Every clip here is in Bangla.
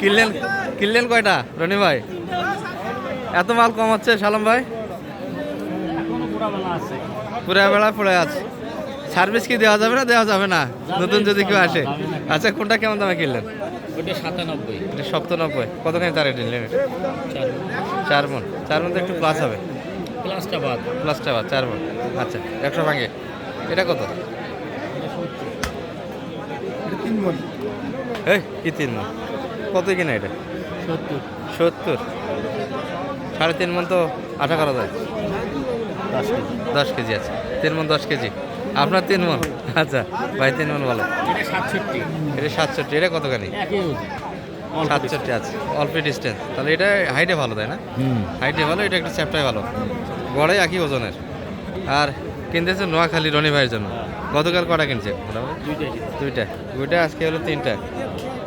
কিনলেন কিনলেন কয়টা রনি ভাই? এত মাল কম হচ্ছে সালাম ভাই? পুরা বেলা পড়ে আছে। সার্ভিস কি দেওয়া যাবে না দেওয়া যাবে না? নতুন যদি কেউ আসে। আচ্ছা কোনটা কেমন দামে কিনলেন? ওটা সাতানব্বই। এটা সপ্তানব্বই। কতখানি তার নিলেন এটা? চার মন। চার মন। তো একটু প্লাস হবে। ক্লাসটা বাদ। প্লাসটা বা চার মন। আচ্ছা একশো ভাঙে। এটা কত? এই কি তিন মন? কত কিনা এটা? সত্তর। সত্তর। সাড়ে তিন মন তো আশা করা যায়। দশ কেজি। আছে। তিন মন দশ কেজি। আপনার তিন মন? আচ্ছা ভাই তিন মন ভালো। এটা সাতষট্টি। এটা কতখানি? সাতষট্টি আছে। অল্প ডিস্টেন্স তাহলে এটা হাইটে ভালো তাই না? হুম। হাইটে ভালো এটা একটু চ্যাপটাই ভালো। গড়ে একই ওজনের। আর কিনতেছে নোয়াখালী রনি ভাইয়ের জন্য। গতকাল কটা কিনছে? দুইটা। দুইটা। আজকে হলো তিনটা।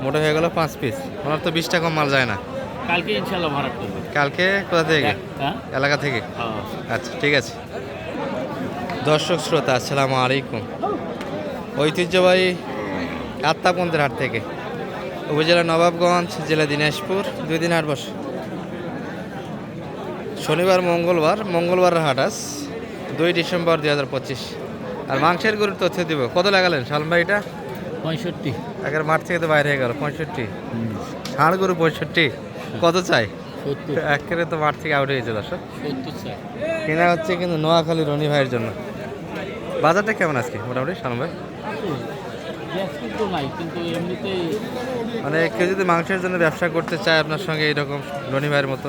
মোটা হয়ে গেল পাঁচ পিস ওনার তো বিশটা কম মাল যায় না। কালকে ইনশাল্লাহ ভাড়া করবে। কালকে কোথা থেকে? হ্যাঁ? এলাকা থেকে? হ্যাঁ। আচ্ছা ঠিক আছে। দর্শক শ্রোতা আসসালামু আলাইকুম। ঐতিহ্যবাহী আত্মাপন্থের হাট থেকে। উপজেলা নবাবগঞ্জ জেলা দিনাজপুর দুই দিন হাট বসে। শনিবার মঙ্গলবার মঙ্গলবার হাট আস দুই ডিসেম্বর দুই হাজার পঁচিশ। আর মাংসের গরুর তথ্য দিব। কত লাগালেন? ভাই পঁয়ষট্টি। আগের মাঠ থেকে তো বাইরে হয়ে গেল পঁয়ষট্টি। ষাঁড় গরু পঁয়ষট্টি। কত চাই? একেবারে তো মাঠ থেকে আউট হয়েছে দর্শক। কেনা হচ্ছে কিন্তু নোয়াখালী রনি ভাইয়ের জন্য। বাজারটা কেমন আজকে মোটামুটি সালাম ভাই? মানে কেউ যদি মাংসের জন্য ব্যবসা করতে চায় আপনার সঙ্গে এইরকম রনি ভাইয়ের মতো?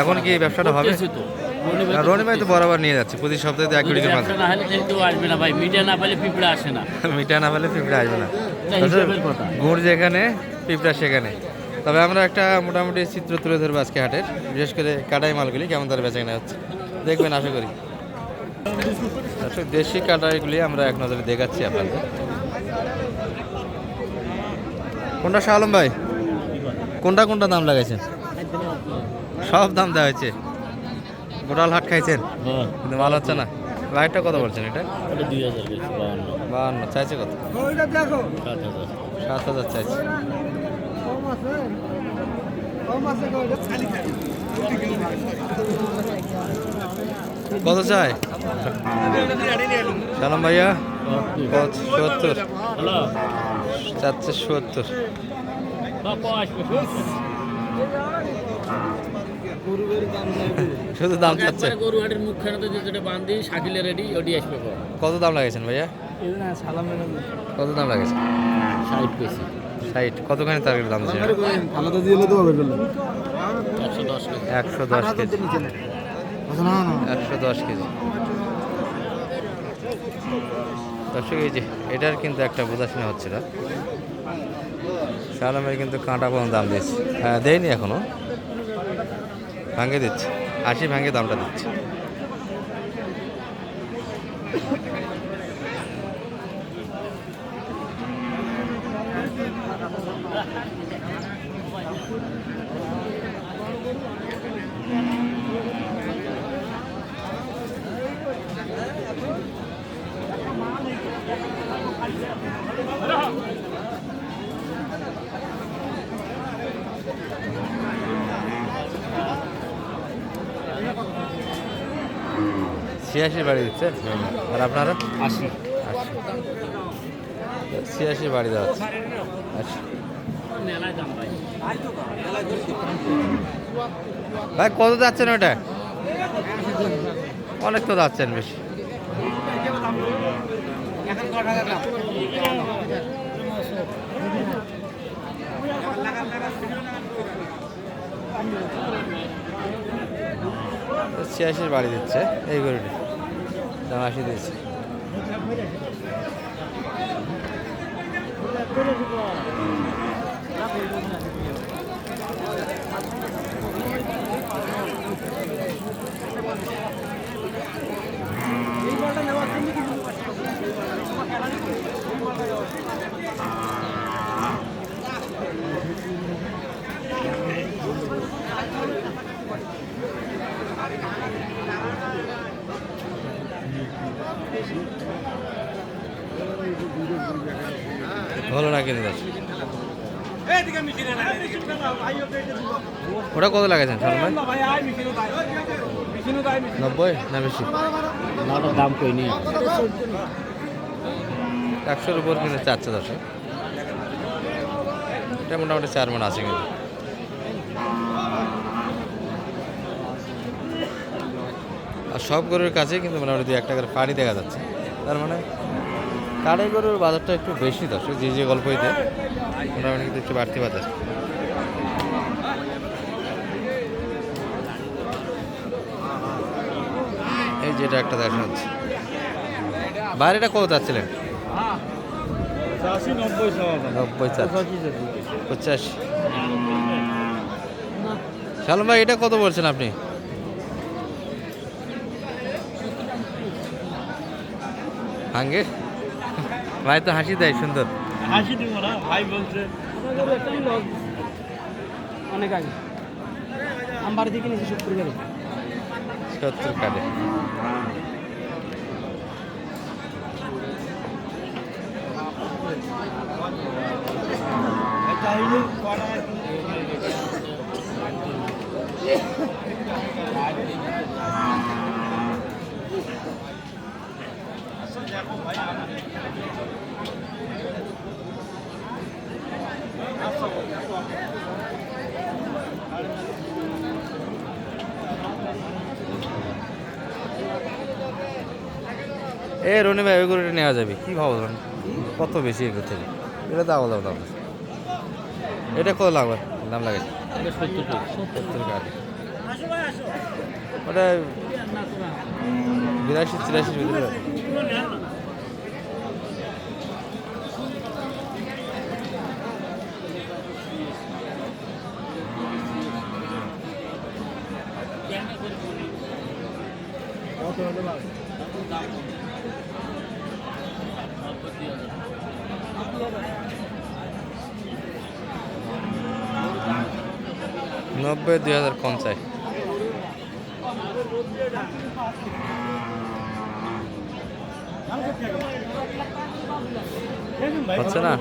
এখন কি ব্যবসাটা হবে? রনি ভাই তো বরাবর নিয়ে যাচ্ছে প্রতি সপ্তাহে এক কুড়ি আসবে না ভাই মিডিয়া না পেলে পিঁপড়ে আসে না। মিঠা না পেলে পিঁপড়া আসবে না। গুড় যেখানে পিঁপড়া সেখানে। তবে আমরা একটা মোটামুটি চিত্র তুলে ধরবো আজকে হাটের। বিশেষ করে কাটাই মালগুলি কেমন তার বেচা কেনা হচ্ছে। দেখবেন আশা করি। দর্শক দেশি কাটাইগুলি আমরা এক নজরে দেখাচ্ছি আপনাদের। কোনটা শাহ আলম ভাই? কোনটা কোনটা দাম লাগাইছেন? সব দাম দেওয়া হয়েছে। গোটাল হাট খাইছেন? হ্যাঁ। কিন্তু মাল হচ্ছে না। লাইটটা কত বলছেন এটা? দুই হাজার বাহান্ন চাইছে কত? সাত হাজার। সাত চাইছে। কত চাই? সালাম ভাইয়া কত? সত্তর। চাচ্ছে সত্তর। শুধু দাম চাচ্ছে। গরু হাটের মুখখানে তো যেটা বান্ধি শাকিলে রেডি ওটি আসবে কত দাম লাগাইছেন ভাইয়া? কত দাম লাগাইছেন ষাট কেজি ষাট। কতখানি টার্গেট দাম ছিল আলাদা দিয়ে তো হবে একশো দশ কেজি। একশো দশ কেজি। একশো দশ কেজি। দর্শক এই যে এটার কিন্তু একটা বোঝাশোনা হচ্ছে না। শালামের কিন্তু কাঁটা পর্যন্ত দাম দিচ্ছে হ্যাঁ দেয়নি এখনও। ভাঙে দিচ্ছে। আশি ভাঙে দামটা দিচ্ছে। ছিয়াশি বাড়ি দিচ্ছে? আর আপনারা? আশি। আশি। ছিয়াশি বাড়ি দেওয়া হচ্ছে। ভাই ভাই কত যাচ্ছেন ওটা? অনেক তো যাচ্ছেন বেশি। ছিয়াশির বাড়ি দিচ্ছে এই গরুটি। দাম আশি দিচ্ছে Thank না কিনে যাচ্ছে ওটা কত লাগাইছেন সালমান নব্বই না বেশি? দাম কই নি একশোর উপর কিন্তু চাচ্ছে দশ এটা মোটামুটি চার মন আছে কিন্তু। সব গরুর কাছে কিন্তু মোটামুটি দুই একটা করে পাড়ি দেখা যাচ্ছে। তার মানে কাড়াই গরুর বাজারটা একটু বেশি দর্শক, যে যে গল্প হইতে মোটামুটি কিন্তু একটু বাড়তি বাজার। এই যেটা একটা দেখা যাচ্ছে। বাইরেটা কত যাচ্ছিলেন? নব্বই পঁচাশি। শালম ভাই, এটা কত বলছেন আপনি? হাঙ্গে ভাই তো হাসি দেয় সুন্দর। হাসি দিব না ভাই বলছে। অনেক আগে। আমার দিকে নিচে শুট করে গেল সত্তর কাটে এ রনি ভাই ওই গরুটা নেওয়া যাবে। কি ভাবো ধরুন কত বেশি এগুলো থেকে? এটা দাও দাও দাম এটা কত লাগবে? দাম লাগে। সত্তর টাকা। ওটা বিরাশি চিরাশির ভিতরে। হবে। নব্বই দুই হাজার চাই হচ্ছে না?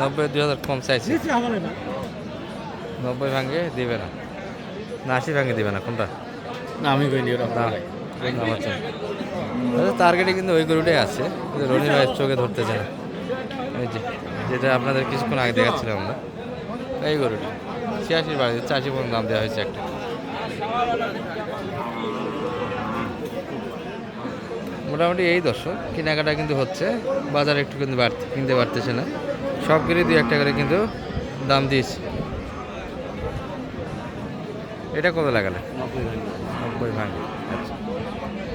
নব্বই দুই হাজার কম চাইছি নব্বই ভাঙ্গে দিবে না। না আশি ভাঙ্গে দিবে না কোনটা? না আমি কইনি ওটা না। আচ্ছা, টার্গেটে কিন্তু ওই গরুটাই আছে। কিন্তু রনি ভাইয়ের চোখে ধরতেছে না। এই যে যেটা আপনাদের কিছুক্ষণ আগে দেখাচ্ছিলাম আমরা এই গরুটা। ছিয়াশির বাড়ি চাষি পর্যন্ত দাম দেওয়া হয়েছে একটা। মোটামুটি এই দর্শক কেনাকাটা কিন্তু হচ্ছে বাজার একটু কিন্তু বাড়তে কিনতে পারতেছে না। সব কিছু দুই একটা করে কিন্তু দাম দিয়েছে। এটা কত লাগালে নব্বই ভাঙি। নব্বই ভাঙে আচ্ছা।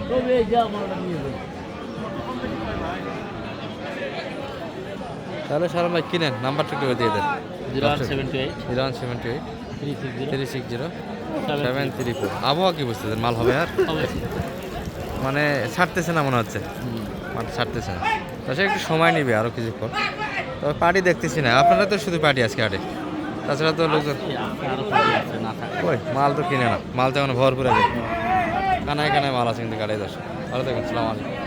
তবে এই যে আমার নিয়ে যাবে তাহলে সালাম ভাই কিনেন নাম্বারটা একটু দিয়ে দেন। Zero one seven two eight. Zero one seven two eight. Three six zero. Three six zero. Seven three four. আবহাওয়া কি বুঝতেছেন? মাল হবে আর? মানে ছাড়তেছে না মনে হচ্ছে? মাল ছাড়তেছে না। তো সে একটু সময় নেবে আরও কিছুক্ষণ। তবে পার্টি দেখতেছি না। আপনারা তো শুধু পার্টি আজকে হাটে। তাছাড়া তো লোকজন ওই মাল তো কিনে না। মাল তো এখন ভরপুর আছে। কানায় কানায় মাল আছে কিন্তু গাড়ি দশ ভালো থাকুন সালাম আলাইকুম।